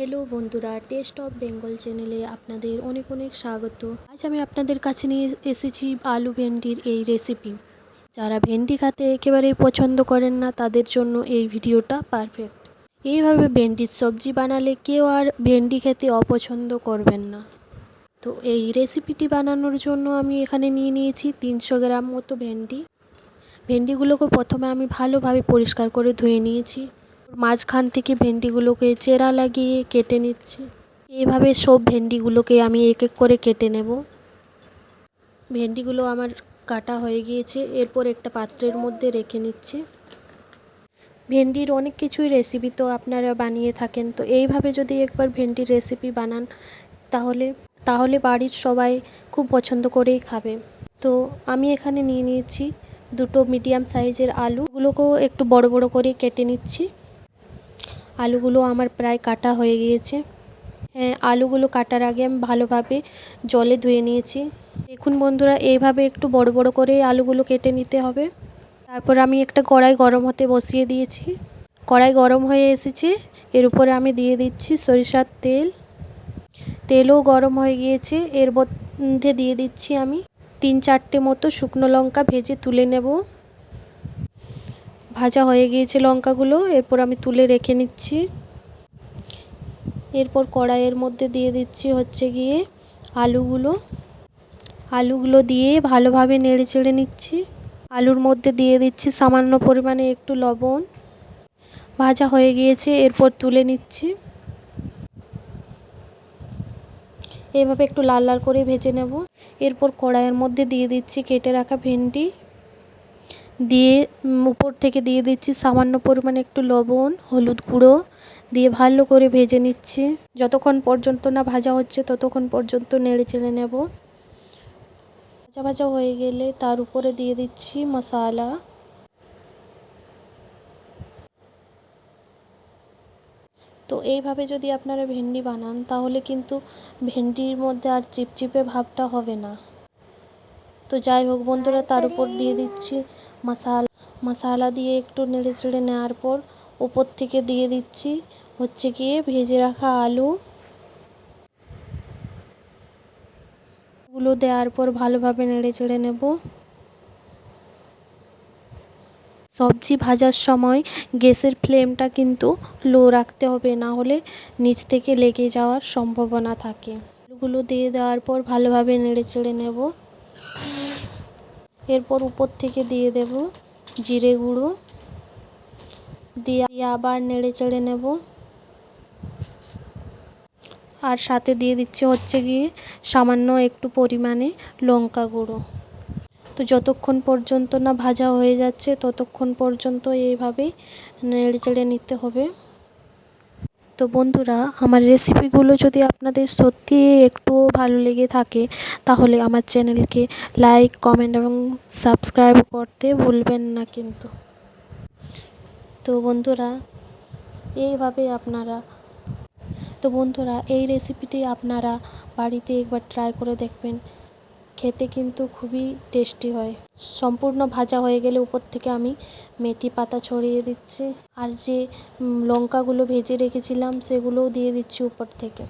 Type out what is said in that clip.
Hello বন্ধুরা test of Bengal চ্যানেলে আপনাদের অনেক অনেক স্বাগত। আজ আমি আপনাদের কাছে নিয়ে এসেছি আলু ভেন্ডির এই রেসিপি যারা ভেন্ডি খেতে একেবারেই পছন্দ করেন না, তাদের জন্য এই ভিডিওটা পারফেক্ট এইভাবে ভেন্ডির সবজি বানালে কেউ আর ভেন্ডি খেতে অপছন্দ করবেন না। তো এই রেসিপিটি বানানোর জন্য আমি এখানে নিয়ে নিয়েছি তিনশো গ্রাম মতো ভেন্ডি। ভেন্ডিগুলোকে প্রথমে আমি ভালোভাবে পরিষ্কার করে ধুয়ে নিয়েছি। মাঝখান থেকে ভেন্ডিগুলোকে চেরা লাগিয়ে কেটে নিচ্ছি। এইভাবে সব ভেন্ডিগুলোকে আমি এক এক করে কেটে নেব। ভেন্ডিগুলো আমার কাটা হয়ে গিয়েছে, এরপর একটা পাত্রের মধ্যে রেখে নিচ্ছি। ভেন্ডির অনেক কিছুই রেসিপি তো আপনারা বানিয়ে থাকেন, তো এইভাবে যদি একবার ভেন্ডির রেসিপি বানান, তাহলে তাহলে বাড়ির সবাই খুব পছন্দ করেই খাবে। তো আমি এখানে নিয়ে নিয়েছি দুটো মিডিয়াম সাইজের আলুগুলোকেও একটু বড় বড় করে কেটে নিচ্ছি। আলুগুলো আমার প্রায় কাটা হয়ে গিয়েছে। হ্যাঁ আলুগুলো কাটার আগে আমি ভালোভাবে জলে ধুয়ে নিয়েছি। দেখুন বন্ধুরা, এইভাবে একটু বড় বড় করে আলুগুলো কেটে নিতে হবে। তারপর আমি একটা কড়াই গরম হতে বসিয়ে দিয়েছি। কড়াই গরম হয়ে এসেছে। এর উপরে আমি দিয়ে দিচ্ছি সরিষার তেল। তেলও গরম হয়ে গিয়েছে। এর মধ্যে দিয়ে দিচ্ছি আমি তিন চারটে মতো শুকনো লঙ্কা ভেজে তুলে নেব। ভাজা হয়ে গিয়েছে লঙ্কাগুলো, এরপর আমি তুলে রেখে নিচ্ছি। এরপর কড়াইয়ের মধ্যে দিয়ে দিচ্ছি হচ্ছে গিয়ে আলুগুলো। আলুগুলো দিয়ে ভালোভাবে নেড়ে চেড়ে নিচ্ছি। আলুর মধ্যে দিয়ে দিচ্ছি সামান্য পরিমাণে একটু লবণ। ভাজা হয়ে গিয়েছে, এরপর তুলে নিচ্ছি। এভাবে একটু লাল লাল করে ভেজে নেব। এরপর কড়াইয়ের মধ্যে দিয়ে দিচ্ছি কেটে রাখা ভেন্ডি। দিয়ে উপর থেকে দিয়ে দিচ্ছি সামান্য পরিমাণে একটু লবণ, হলুদ গুঁড়ো দিয়ে ভালো করে ভেজে নিচ্ছি। যতক্ষণ পর্যন্ত না ভাজা হচ্ছে ততক্ষণ পর্যন্ত নেড়ে চেড়ে নেব। ভাজা ভাজা হয়ে গেলে তার উপরে দিয়ে দিচ্ছি মশালা। তো এইভাবে যদি আপনারা ভেন্ডি বানান তাহলে কিন্তু ভেন্ডির মধ্যে আর চিপচিপে ভাবটা হবে না। তো যাই হোক বন্ধুরা, তার উপর দিয়ে দিচ্ছি মশালা মশালা দিয়ে একটু নেড়ে চেড়ে নেওয়ার পর উপর থেকে দিয়ে দিচ্ছি হচ্ছে গিয়ে ভেজে রাখা আলু। গুলো দেওয়ার পর ভালোভাবে নেড়ে চেড়ে নেব। সবজি ভাজার সময় গ্যাসের ফ্লেমটা কিন্তু লো রাখতে হবে, না হলে নিচ থেকে লেগে যাওয়ার সম্ভাবনা থাকে। আলুগুলো দিয়ে দেওয়ার পর ভালোভাবে নেড়ে চেড়ে নেব। এরপর উপর থেকে দিয়ে দেব জিরে গুঁড়ো। দিয়ে আবার নেড়ে চেড়ে নেব। আর সাথে দিয়ে দিচ্ছে হচ্ছে গিয়ে সামান্য একটু পরিমাণে লঙ্কা গুঁড়ো। তো যতক্ষণ পর্যন্ত না ভাজা হয়ে যাচ্ছে, ততক্ষণ পর্যন্ত এইভাবে নেড়ে চেড়ে নিতে হবে। তো বন্ধুরা, আমার রেসিপিগুলো যদি আপনাদের সত্যি একটুও ভালো লেগে থাকে, তাহলে আমার চ্যানেলকে লাইক কমেন্ট এবং সাবস্ক্রাইব করতে ভুলবেন না কিন্তু। তো বন্ধুরা, এইভাবে আপনারা, তো বন্ধুরা, এই রেসিপিটি আপনারা বাড়িতে একবার ট্রাই করে দেখবেন। খেতে কিন্তু খুবই টেস্টি হয়। সম্পূর্ণ ভাজা হয়ে গেলে উপর থেকে আমি মেথি পাতা ছড়িয়ে দিচ্ছি। আর যে লঙ্কাগুলো ভেজে রেখেছিলাম, সেগুলোও দিয়ে দিচ্ছি উপর থেকে।